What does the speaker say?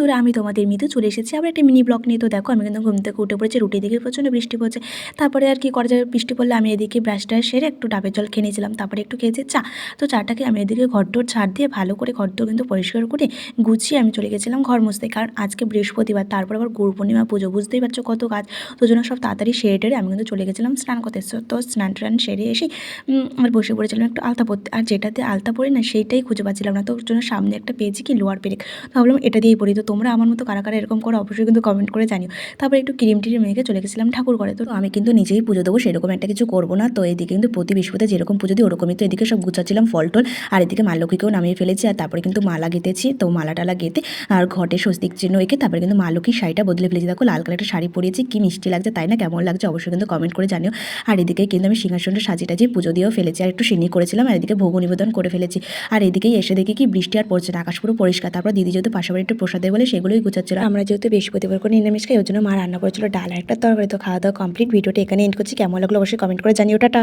বন্ধুরা আমি তোমাদের মিতু চলে এসেছি। আবার একটা মিনি ব্লগ নিয়ে তো দেখো আমি কিন্তু ঘুম থেকে উঠে পড়েছি রুটি দিকে প্রচণ্ড বৃষ্টি পড়ছে। তারপরে আর কি করা যাবে? বৃষ্টি পড়লে আমি এদিকে ব্রাশটা সেরে একটু ডাবের জল খেয়ে নিয়েছিলাম। তারপরে একটু খেয়েছি চা। তো চাটাকে আমি এদিকে ঘরটোর ছাড় দিয়ে ভালো করে ঘরটো কিন্তু পরিষ্কার করে গুছিয়ে আমি চলে গেছিলাম ঘর মুছতে। কারণ আজকে বৃহস্পতিবার তারপর আবার গুরু পূর্ণিমা পুজো বুঝতেই পারছ কত কাজ। তো জন্য সব তাড়াতাড়ি সেরে টেরে আমি কিন্তু চলে গেছিলাম স্নান করতে। তো স্নান টান সেরে এসে উম, আর বসে পড়েছিলাম একটু আলতা পরতে। আর যেটাতে আলতা পরি না সেইটাই খুঁজে পাচ্ছিলাম না। তো জন্য সামনে একটা পেয়েছি কি লোয়ার পেরেক। তো ভাবলাম এটা দিয়েই পড়ি। তো তোমরা আমার মতো কারা কারা এরকম করো, অবশ্যই কিন্তু কমেন্ট করে জানিও। তারপরে একটু ক্রিম টিরিম মেখে চলে গেছিলাম ঠাকুর করে তো আমি কিন্তু নিজেই পুজো দেবো, সেরকম একটা কিছু করব না। তো এদিকে কিন্তু প্রতি বৃহস্পতি যেরকম পুজো দিই, ওরকমই তো এদিকে সব গুছাচ্ছিলাম ফল টল। আর এদিকে মা লক্ষ্মীকেও নামিয়ে ফেলেছি, আর তারপরে কিন্তু মালা গেঁথেছি। তো মালা টালা গেঁথে আর ঘটে স্বস্তিক চিহ্ন এঁকে তারপরে কিন্তু মা লক্ষ্মীর শাড়িটা বদলে ফেলেছি। দেখো লাল কালারের শাড়ি পরিয়েছি, কি মিষ্টি লাগছে, তাই না? কেমন লাগছে, অবশ্যই কিন্তু কমেন্ট করে জানিও। আর এদিকে কিন্তু আমি সিংহাসনটা সাজিয়ে টাজিয়ে পুজো দিয়েও ফেলেছি, আর একটু সিনি করেছিলাম, আর এদিকে ভোগ নিবেদন করে ফেলেছি। আর এদিকেই এসে দেখি কি বৃষ্টি আর পড়ছে না, আকাশ পুরো পরিষ্কার। তারপর দিদি যেহেতু পাশাপাশি একটু প্রসাদ দেয় বলে সেগুলোই গুছাচ্ছিল। আমরা যেহেতু বৃহস্পতিবার করে নিরামিষ খাই, ওই জন্য মা রান্না করেছিল ডাল একটা তরকারি। তো খাওয়া দাওয়া কমপ্লিট ভিডিওটা এখানে এন্ড করছি। কেমন লাগল অবশ্যই কমেন্ট করে জানিও। টাটা।